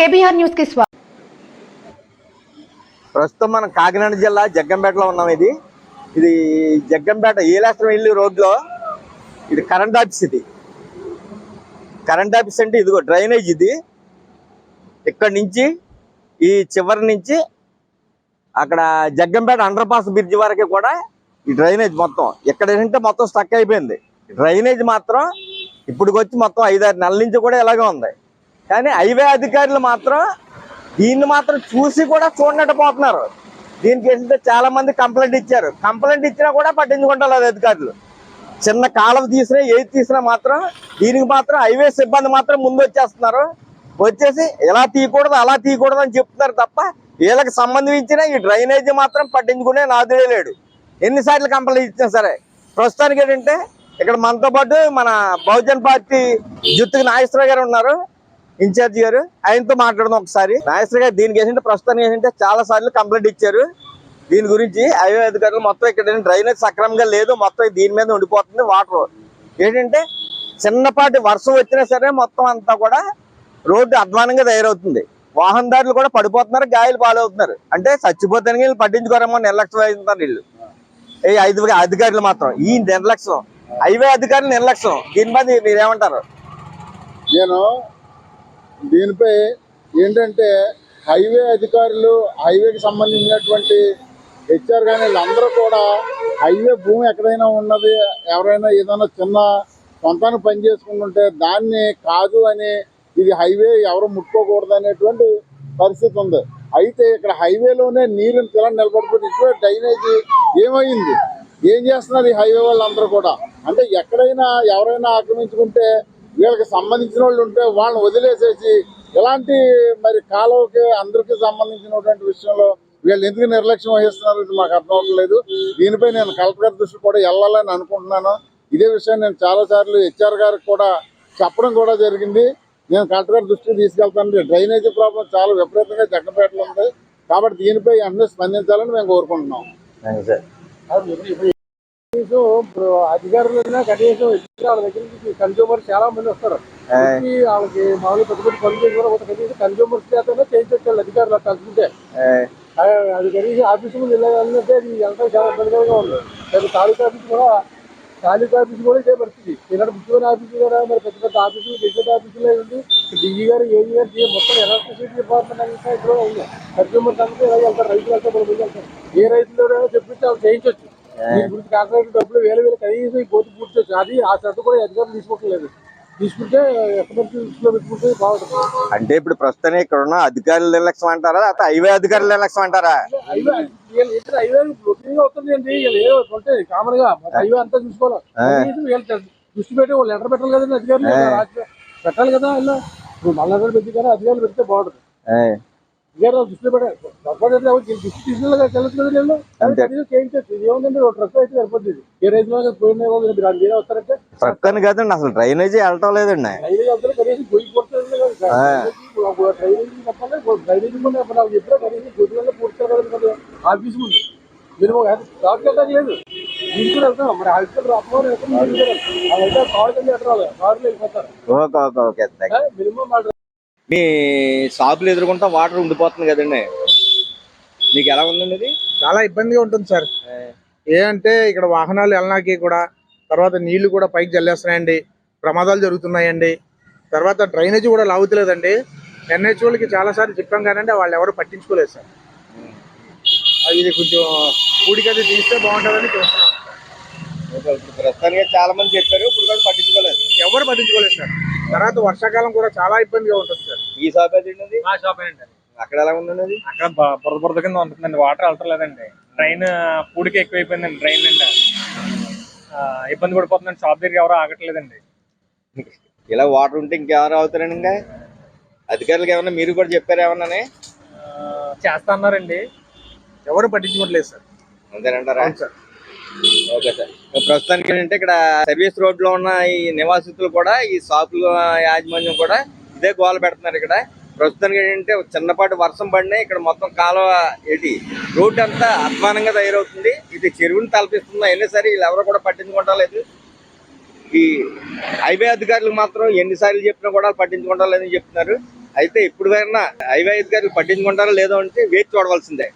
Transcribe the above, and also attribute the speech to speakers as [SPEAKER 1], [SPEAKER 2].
[SPEAKER 1] KBR న్యూస్కి స్వాగతం
[SPEAKER 2] ప్రస్తుతం మనం కాకినాడ జిల్లా జగ్గంపేటలో ఉన్నాం ఇది. ఇది జగ్గంపేట ఏలాస్త్రం వెళ్ళి రోడ్లో ఇది కరెంట్ ఆఫీస్ ఇది. కరెంట్ ఆఫీస్ అంటే ఇదిగో డ్రైనేజ్ ఇది. ఇక్కడ నుంచి ఈ చివరి నుంచి అక్కడ జగ్గంపేట అండర్ పాస్ బ్రిడ్జ్ వరకు కూడా ఈ డ్రైనేజ్ మొత్తం. ఇక్కడ ఏంటంటే మొత్తం స్టక్ అయిపోయింది. డ్రైనేజ్ మాత్రం ఇప్పుడు వచ్చి మొత్తం ఐదారు నెలల నుంచి కూడా ఇలాగే ఉంది. కానీ హైవే అధికారులు మాత్రం దీన్ని మాత్రం చూసి కూడా చూడనట్టు పోతున్నారు దీనికి ఏంటంటే చాలా మంది కంప్లైంట్ ఇచ్చారు. కంప్లైంట్ ఇచ్చినా కూడా పట్టించుకుంటారు అధికారులు. చిన్న కాలం తీసినా ఏది తీసినా మాత్రం దీనికి మాత్రం హైవే సిబ్బంది మాత్రం ముందు వచ్చేస్తున్నారు వచ్చేసి ఇలా తీయకూడదు అలా తీయకూడదు అని చెప్తున్నారు తప్ప వీళ్ళకి సంబంధించిన ఈ డ్రైనేజీ మాత్రం పట్టించుకునే నాదుడే లేడు. ఎన్నిసార్లు కంప్లైంట్ ఇచ్చినా సరే. ప్రస్తుతానికి ఏంటంటే ఇక్కడ మనతో పాటు మన బహుజన్ పార్టీ జుత్తుకి నాగేశ్వరరావు గారు ఉన్నారు. ఇన్ఛార్జ్ గారు ఆయనతో మాట్లాడదాం ఒకసారి. నాగేశ్వర గారు దీనికి ఏంటంటే ప్రస్తుతానికి ఏంటంటే చాలా సార్లు కంప్లైంట్ ఇచ్చారు. దీని గురించి హైవే అధికారులు మొత్తం ఇక్కడ డ్రైనేజ్ సక్రమంగా లేదు. మొత్తం దీని మీద ఉండిపోతుంది వాటర్. ఏంటంటే చిన్నపాటి వర్షం వచ్చినా సరే మొత్తం అంతా కూడా రోడ్డు అధ్వానంగా తయారవుతుంది. వాహనదారులు కూడా పడిపోతున్నారు గాయాలు పాలవుతున్నారు. అంటే చచ్చిపోతానికి వీళ్ళు పట్టించుకోరేమో నిర్లక్ష్యం అవుతున్నారు వీళ్ళు. ఈ ఐదు అధికారులు మాత్రం. ఈ నిర్లక్ష్యం. హైవే అధికారులు నిర్లక్ష్యం. దీని మీద మీరేమంటారు?
[SPEAKER 3] నేను దీనిపై ఏంటంటే హైవే అధికారులు హైవేకి సంబంధించినటువంటి హెచ్ఆర్ కానీ వీళ్ళందరూ కూడా హైవే భూమి ఎక్కడైనా ఉన్నది ఎవరైనా ఏదైనా చిన్న సొంతానికి పని చేసుకుంటుంటే దాన్ని కాదు అని ఇది హైవే ఎవరు ముట్టుకోకూడదు అనేటువంటి పరిస్థితి ఉంది. అయితే ఇక్కడ హైవేలోనే నీరుని తిల నిలబడిపోతే ఇటువంటి డ్రైనేజీ ఏమైంది? ఏం చేస్తున్నారు ఈ హైవే వాళ్ళందరూ కూడా? అంటే ఎక్కడైనా ఎవరైనా ఆక్రమించుకుంటే వీళ్ళకి సంబంధించిన వాళ్ళు ఉంటే వాళ్ళని వదిలేసేసి ఇలాంటి మరి కాలువకి అందరికీ సంబంధించినటువంటి విషయంలో వీళ్ళు ఎందుకు నిర్లక్ష్యం వహిస్తున్నారు మాకు అర్థం అవ్వట్లేదు దీనిపై నేను కలెక్టర్ దృష్టి కూడా వెళ్ళాలని అనుకుంటున్నాను. ఇదే విషయం నేను చాలా సార్లు హెచ్ఆర్ గారికి కూడా చెప్పడం కూడా జరిగింది. నేను కలెక్టర్ గారి దృష్టికి తీసుకెళ్తాను. డ్రైనేజీ ప్రాబ్లం చాలా విపరీతంగా జగ్గపేటలో ఉంది. కాబట్టి దీనిపై అన్నీ స్పందించాలని మేము కోరుకుంటున్నాం.
[SPEAKER 4] కనీసం ఇప్పుడు అధికారులు కనీసం వాళ్ళ దగ్గర నుంచి కన్జ్యూమర్ చాలా మంది వస్తారు. వాళ్ళకి మామూలు పెద్ద పెద్ద పనులు ఒక కనీసం కన్జ్యూమర్స్ చేతనే చేయించవచ్చు అధికారులు కలుసుకుంటే అది కనీసం ఆఫీస్ ముందు వెళ్ళాలంటే అది వెళ్తాం చాలా ఇబ్బందిగా ఉంది. మరి తాలూకా ఆఫీస్ కూడా తాలూకా ఆఫీస్ కూడా ఇదే పరిస్థితి. ఇక్కడ ముఖ్యమైన ఆఫీసు కూడా మరి పెద్ద పెద్ద ఆఫీసులు గెజెట్ ఆఫీసులో ఉంది. డిఈ గారు ఏఈ గారు మొత్తం ఎలక్ట్రిసిటీ డిపార్ట్మెంట్ అంతా ఇక్కడ ఉంది కన్జ్యూమర్స్ అంతా ఇలా వెళ్తారు రైతులు వెళ్తారు వెళ్తారు ఏ రైతులు చెప్పించి వాళ్ళు చేయించవచ్చు డబ్బులు వేలు వేలు కనీసం కోతి పూడ్చొచ్చు అది ఆ శ్రద్ధ కూడా అధికారులు తీసుకోవట్లేదు. తీసుకుంటే పెట్టుకుంటే బాగుంటుంది.
[SPEAKER 2] అంటే ఇప్పుడు ప్రస్తుతానికి ఇక్కడ ఉన్న అధికారుల నిర్లక్ష్యం అంటారా? లేకపోతే హైవే అధికారుల నిర్లక్ష్యం అంటారా?
[SPEAKER 4] హైవే ఉంటాయి కామన్గా అంతా చూసుకోవాలి. దృష్టి పెట్టి లెటర్ పెట్టాలి కదండి అధికారులు. పెట్టాలి కదా ఇలా మళ్ళీ పెట్టి కానీ అధికారులు పెడితే బాగుంటుంది. ట్రక్
[SPEAKER 2] కదండి అసలు డ్రైనేజీ వెళ్ళటం లేదండి.
[SPEAKER 4] ఆఫీస్ ముందు. మీరు వెళ్ళడానికి లేదు. వెళ్తాం. మరి హాస్పిటల్ కారులో వెళ్ళిపోతారు. మినిమం
[SPEAKER 2] మీ షాపులు ఎదుర్కొంటా వాటర్ ఉండిపోతుంది కదండి. మీకు ఎలా ఉందండి ఇది?
[SPEAKER 5] చాలా ఇబ్బందిగా ఉంటుంది సార్. ఏ. అంటే ఇక్కడ వాహనాలు వెళ్ళడానికి కూడా తర్వాత నీళ్ళు కూడా పైకి జల్లేస్తున్నాయండి ప్రమాదాలు జరుగుతున్నాయండి. తర్వాత డ్రైనేజ్ కూడా లాగుతలేదండి. ఎన్హెచ్ వాళ్ళకి చాలా సార్లు చెప్పాం కానీ వాళ్ళు ఎవరు పట్టించుకోలేదు సార్. ఇది కొంచెం పూడికది తీస్తే బాగుంటుందని చూస్తున్నాం
[SPEAKER 2] ప్రస్తుతానికి చాలా మంది చెప్పారు ఇప్పుడు కూడా పట్టించుకోలేదు.
[SPEAKER 5] ఎవరు పట్టించుకోలేదు సార్. తర్వాత వర్షాకాలం కూడా చాలా ఇబ్బందిగా ఉంటుంది
[SPEAKER 2] ఈ షాప్ ఏంటండి
[SPEAKER 6] మా షాప్ అండి
[SPEAKER 2] అక్కడ ఎలా ఉందండి
[SPEAKER 6] అక్కడ బ- బురద బురద కింద ఉంటుందండి వాటర్ వెళ్తలేదండి ట్రైన్ పూడికి ఎక్కువైపోయిందండి ట్రైన్ నిండా. ఆ, ఇబ్బంది పడిపోతుందండి. షాప్ దగ్గర ఎవరు ఆగట్లేదండి.
[SPEAKER 2] ఇలా వాటర్ ఉంటే ఇంకెవరు అవుతారండి ఇంకా అధికారులకు ఏమన్నా మీరు కూడా చెప్పారు ఏమన్నానే?
[SPEAKER 6] ఆ, చేస్తా అన్నారండి.
[SPEAKER 5] ఎవరు పట్టించుకోవట్లేదు సార్.
[SPEAKER 2] అంతేనంటారా?
[SPEAKER 5] అవును సార్.
[SPEAKER 2] Okay sir. ప్రస్తుతానికి ఏంటంటే ఇక్కడ సర్వీస్ రోడ్లో ఉన్న ఈ నివాసితులు కూడా ఈ షాపుల యాజమాన్యం కూడా ఇదే గోల పెడుతున్నారు ఇక్కడ. ప్రస్తుతానికి ఏంటంటే చిన్నపాటి వర్షం పడినా ఇక్కడ మొత్తం కాలువ ఏంటి రోడ్డు అంతా అధ్వానంగా తయారవుతుంది. ఇది చెరువుని తలపిస్తుంది. అయినా సరే వీళ్ళు ఎవరు కూడా పట్టించుకుంటా లేదు. ఈ హైవే అధికారులు మాత్రం ఎన్నిసార్లు చెప్పినా కూడా పట్టించుకుంటా లేదని చెప్తున్నారు. అయితే ఇప్పుడు కన్నా హైవే అధికారులు పట్టించుకుంటారా లేదో అంటే వేచి చూడవలసిందే.